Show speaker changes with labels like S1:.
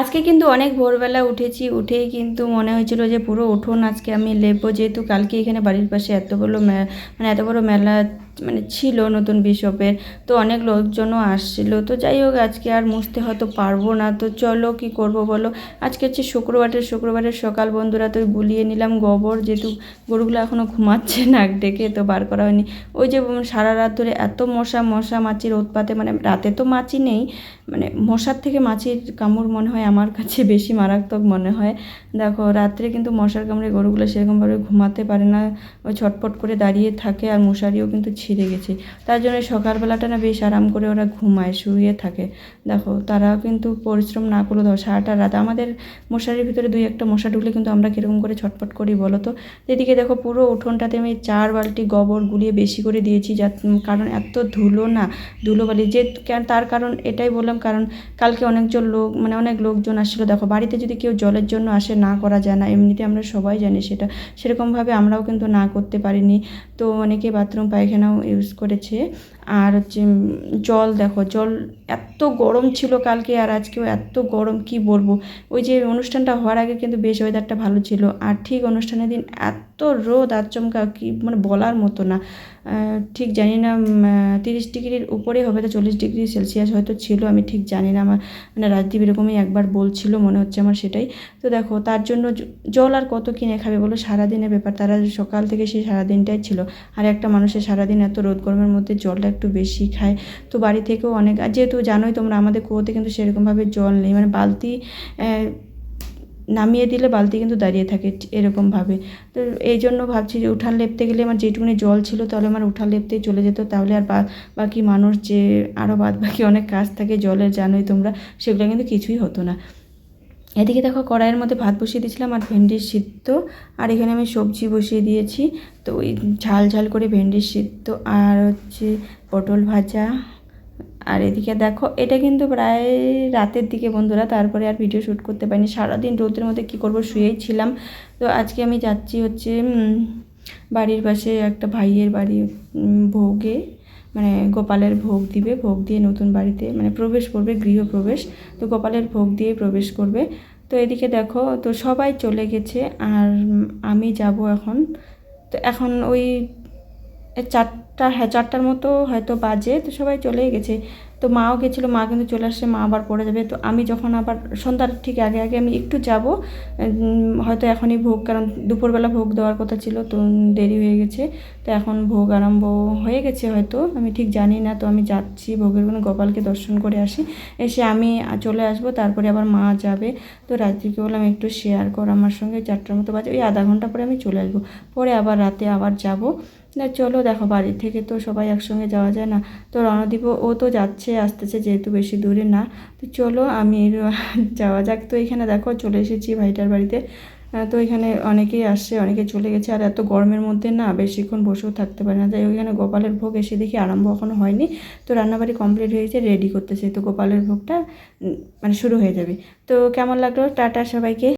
S1: আজকে কিন্তু অনেক ভোরবেলা উঠেছি, উঠেই কিন্তু মনে হয়েছিল যে পুরো উঠোন আজকে আমি লেপবো, যেহেতু কালকে এখানে বাড়ির পাশে এত বড় মানে এত বড় মেলা মানে ছিল নতুন বিশপের তো অনেক লোকজনও আসছিল। তো যাই হোক, আজকে আর মুছতে হয়তো পারব না। তো চলো, কি করব বলো? আজকে হচ্ছে শুক্রবারের শুক্রবারের সকাল বন্ধুরা, তো গুলিয়ে নিলাম গোবর। যেহেতু গরুগুলো এখনও ঘুমাচ্ছে নাক ডেকে, তো বার করা হয়নি। ওই যে সারা রাত ধরে এত মশা মশা মাছির উৎপাতে মানে রাতে তো মাছি নেই মানে মশার থেকে মাছির কামড় মনে হয় আমার কাছে বেশি মারাত্মক মনে হয়। দেখো, রাত্রে কিন্তু মশার কামড়ে গরুগুলো সেরকমভাবে ঘুমাতে পারে না। ওই ছটপট করে দাঁড়িয়ে থাকে, আর মশারিও কিন্তু ছিঁড়ে গেছে। তার জন্য সকালবেলাটা না বেশ আরাম করে ওরা ঘুমায়, শুয়ে থাকে। দেখো তারা কিন্তু পরিশ্রম না করলেও ধরো সারাটা রাত, আমাদের মশারির ভিতরে দুই একটা মশা ঢুকলে কিন্তু আমরা কীরকম করে ছটপট করি বলো তো? এদিকে দেখো, পুরো উঠোনটাতে আমি চার বালতি গোবর গুলিয়ে বেশি করে দিয়েছি যা কারণ এত ধুলো না, ধুলোবালি। যে তার কারণ এটাই বললাম, কারণ কালকে অনেকজন লোক মানে অনেক লোকজন আসছিল। দেখো, বাড়িতে যদি কেউ জলের জন্য আসে, না করা যায় না। এমনিতে আমরা সবাই জানি সেটা। সেরকমভাবে আমরাও কিন্তু না করতে পারিনি। তো অনেকে বাথরুম, পায়খানাও ইউজ করেছে। আর হচ্ছে জল দেখো, জল এত গরম ছিল কালকে আর আজকেও এত গরম, কি বলব? ওই যে অনুষ্ঠানটা হওয়ার আগে কিন্তু বেশ ওয়েদারটা ভালো ছিল। আর ঠিক অনুষ্ঠানের দিন এত রোদ, আচমকা, কি মানে বলার মতো না। ঠিক জানি না তিরিশ ডিগ্রির উপরে হবে তো চল্লিশ ডিগ্রি সেলসিয়াস হয়তো ছিল, আমি ঠিক জানি না। আমার মানে রাজদীপ এরকমই একবার বলছিল, মনে হচ্ছে আমার সেটাই। তো দেখো, তার জন্য জল আর কত কিনে খাবে বলো? সারাদিনের ব্যাপার, তারা সকাল থেকে সেই সারাদিনটাই ছিল। আর একটা মানুষের সারাদিন এত রোদ গরমের মধ্যে জলটা একটু বেশি খায়। তো বাড়ি থেকেও অনেক, আর যেহেতু জানোই তোমরা আমাদের কুয়োতে কিন্তু সেরকমভাবে জল নেই মানে বালতি নামিয়ে দিলে বালতি কিন্তু দাঁড়িয়ে থাকে এরকমভাবে। তো এই জন্য ভাবছি যে উঠান লেপতে গেলে আমার যেটুকুনি জল ছিল তাহলে আমার উঠান লেপতেই চলে যেত, তাহলে আর বাকি মানুষ যে আরও বাদ বাকি অনেক কাজ থাকে জলের, জানোই তোমরা, সেগুলো কিন্তু কিছুই হতো না। এদিকে দেখো কড়াইয়ের মধ্যে ভাত বসিয়ে দিয়েছিলাম আর ভেন্ডির সিদ্ধ, আর এখানে আমি সবজি বসিয়ে দিয়েছি। তো ওই ঝাল ঝাল করে ভেন্ডির সিদ্ধ আর হচ্ছে পটল ভাজা। আর এদিকে দেখো, এটা কিন্তু প্রায় রাতের দিকে বন্ধুরা, তারপরে আর ভিডিও শ্যুট করতে পারিনি। সারাদিন রোদের মধ্যে কী করব শুয়েই ছিলাম। তো আজকে আমি যাচ্ছি হচ্ছে বাড়ির পাশে একটা ভাইয়ের বাড়ি ভোগে। মানে গোপালের ভোগ দিবে, ভোগ দিয়ে নতুন বাড়িতে মানে প্রবেশ করবে, গৃহপ্রবেশ। তো গোপালের ভোগ দিয়ে প্রবেশ করবে। তো এদিকে দেখো, তো সবাই চলে গেছে, আর আমি যাব এখন। তো এখন ওই এই চারটা হ্যাঁ চারটার মতো হয়তো বাজে, তো সবাই চলেই গেছে। তো মাও গেছিল, মা কিন্তু চলে আসছে, মা আবার পড়ে যাবে। তো আমি যখন আবার সন্ধ্যার ঠিক আগে আগে আমি একটু যাব হয়তো এখনই ভোগ, কারণ দুপুরবেলা ভোগ দেওয়ার কথা ছিল, তো দেরি হয়ে গেছে। তো এখন ভোগ আরম্ভ হয়ে গেছে হয়তো, আমি ঠিক জানি না। তো আমি যাচ্ছি ভোগের কোনো গোপালকে দর্শন করে আসি। এসে আমি চলে আসব, তারপরে আবার মা যাবে। তো রাত্রিকে বললাম, একটু শেয়ার কর আমার সঙ্গে, চারটার মতো বাজে। ওই আধা ঘণ্টা পরে আমি চলে আসব। পরে আবার রাতে আবার যাব। চলো, দেখো, বাড়ি থেকে তো সবাই একসঙ্গে যাওয়া যায় না। তো রণদীপ ও তো যাচ্ছে, আসতেছে যেহেতু বেশি দূরে না। তো চলো, আমি যাওয়া যাক। তো এখানে দেখো, চলে এসেছি ভাইটার বাড়িতে। তো এখানে অনেকেই আসছে, অনেকে চলে গেছে। আর এত গরমের মধ্যে না, বেশিক্ষণ বসেও থাকতে পারে না। তাই ওইখানে গোপালের ভোগ এসে দেখি আরম্ভ এখনও হয়নি। তো রান্নাবাড়ি কমপ্লিট হয়ে গেছে, রেডি করতেছে। তো গোপালের ভোগটা মানে শুরু হয়ে যাবে। তো কেমন লাগল? টাটা সবাইকে।